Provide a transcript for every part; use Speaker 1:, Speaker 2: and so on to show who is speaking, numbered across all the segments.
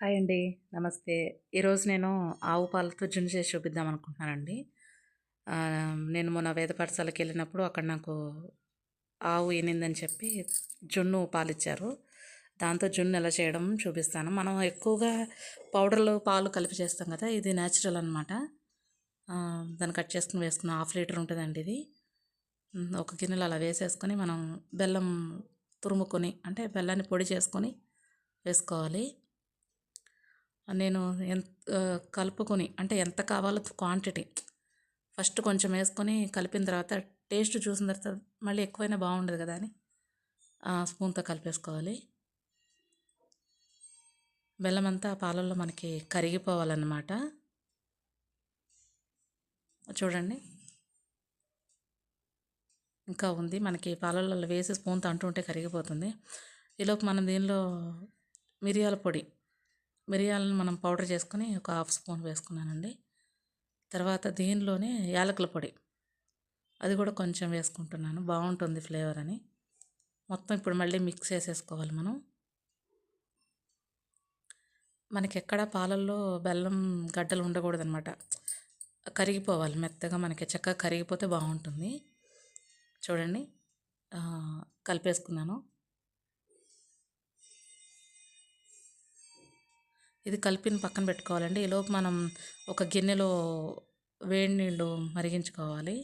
Speaker 1: Hi అండి. నమస్తే. ఈరోజు నేను ఆవు పాలతో జున్ను చేసి చూపిద్దాం అనుకుంటున్నానండి. నేను మొన్న వేద పాఠశాలకు వెళ్ళినప్పుడు అక్కడ నాకు ఆవు ఏనిందని చెప్పి జున్ను పాలిచ్చారు. దాంతో జున్ను ఎలా చేయడం చూపిస్తాను. మనం ఎక్కువగా పౌడర్లు పాలు కలిపి చేస్తాం కదా ఇది న్యాచురల్ అనమాట దాన్ని కట్ చేసుకుని వేసుకున్న హాఫ్ లీటర్ ఉంటుందండి ఇది. ఒక గిన్నెలో అలా వేసేసుకొని మనం బెల్లం తురుముకొని అంటే బెల్లాన్ని పొడి చేసుకొని వేసుకోవాలి. నేను ఎంత కలుపుకొని అంటే ఎంత కావాలో క్వాంటిటీ. ఫస్ట్ కొంచెం వేసుకొని కలిపిన తర్వాత టేస్ట్ చూసిన తర్వాత మళ్ళీ ఎక్కువైనా బాగుండదు కదా అని స్పూన్తో కలిపేసుకోవాలి. బెల్లం అంతా పాలల్లో మనకి కరిగిపోవాలన్నమాట. చూడండి. ఇంకా ఉంది. మనకి పాలల్లో వేసి స్పూన్తో అంటుంటే కరిగిపోతుంది. ఈలోపు మనం దీనిలో మిరియాల పొడి మిరియాలను మనం పౌడర్ చేసుకుని ఒక హాఫ్ స్పూన్ వేసుకున్నానండి. తర్వాత దీనిలోనే యాలకుల పొడి. అది కూడా కొంచెం వేసుకుంటున్నాను. బాగుంటుంది ఫ్లేవర్ అని. మొత్తం ఇప్పుడు మళ్ళీ మిక్స్ చేసేసుకోవాలి మనం. మనకి ఎక్కడ పాలల్లో బెల్లం గడ్డలు ఉండకూడదు అనమాట కరిగిపోవాలి మెత్తగా మనకి. చక్కగా కరిగిపోతే బాగుంటుంది. చూడండి. కలిపేసుకున్నాను. ఇది కలిపిన పక్కన పెట్టుకోవాలండి. ఈలోపు మనం ఒక గిన్నెలో వేడి నీళ్ళు మరిగించుకోవాలి.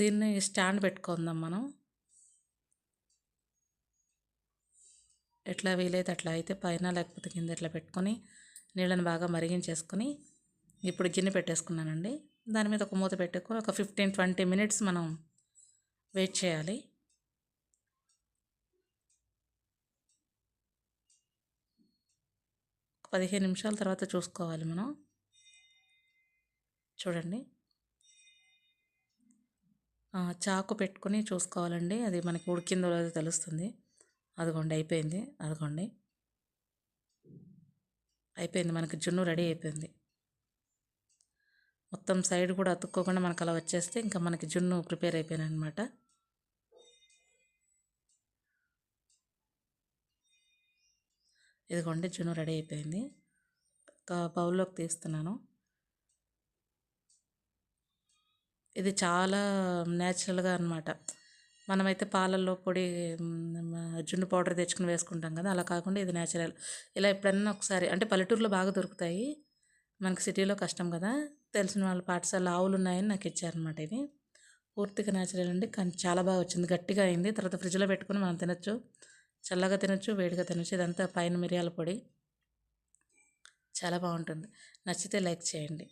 Speaker 1: దీన్ని స్టాండ్ పెట్టుకుందాం మనం. ఎట్లా వీలైతే అట్లా అయితే పైన లేకపోతే కింద ఇట్లా పెట్టుకొని నీళ్ళని బాగా మరిగించేసుకొని ఇప్పుడు గిన్నె పెట్టేసుకున్నానండి. దాని మీద ఒక మూత పెట్టుకొని ఒక ఫిఫ్టీన్ ట్వంటీ మినిట్స్ మనం వెయిట్ చేయాలి. పదిహేను నిమిషాల తర్వాత చూసుకోవాలి మనం. చూడండి. చాకు పెట్టుకొని చూసుకోవాలండి. అది మనకి ఉడికిందో లేదో తెలుస్తుంది. అదిగోండి అయిపోయింది. అదిగోండి. అయిపోయింది. మనకి జున్ను రెడీ అయిపోయింది. మొత్తం సైడ్ కూడా అతుక్కోకుండా మనకు అలా వచ్చేస్తే ఇంకా మనకి జున్ను ప్రిపేర్ అయిపోయింది అనమాట ఇదిగోండి జున్ను రెడీ అయిపోయింది. ఒక బౌల్లోకి తీస్తున్నాను. ఇది చాలా న్యాచురల్గా అనమాట మనమైతే పాలల్లో పొడి జున్ను పౌడర్ తెచ్చుకుని వేసుకుంటాం కదా అలా కాకుండా ఇది న్యాచురల్ ఇలా ఎప్పుడన్నా ఒకసారి అంటే పల్లెటూరులో బాగా దొరుకుతాయి. మనకి సిటీలో కష్టం కదా తెలిసిన వాళ్ళ పాఠశాల ఆవులు ఉన్నాయని నాకు ఇచ్చారనమాట ఇది పూర్తిగా న్యాచురల్ అండి. కానీ చాలా బాగా వచ్చింది. గట్టిగా అయింది. తర్వాత ఫ్రిడ్జ్లో పెట్టుకుని మనం తినొచ్చు. చల్లగా తినచ్చు వేడిగా తినచ్చు. ఇదంతా పైన మిరియాల పొడి. చాలా బాగుంటుంది. నచ్చితే లైక్ చేయండి.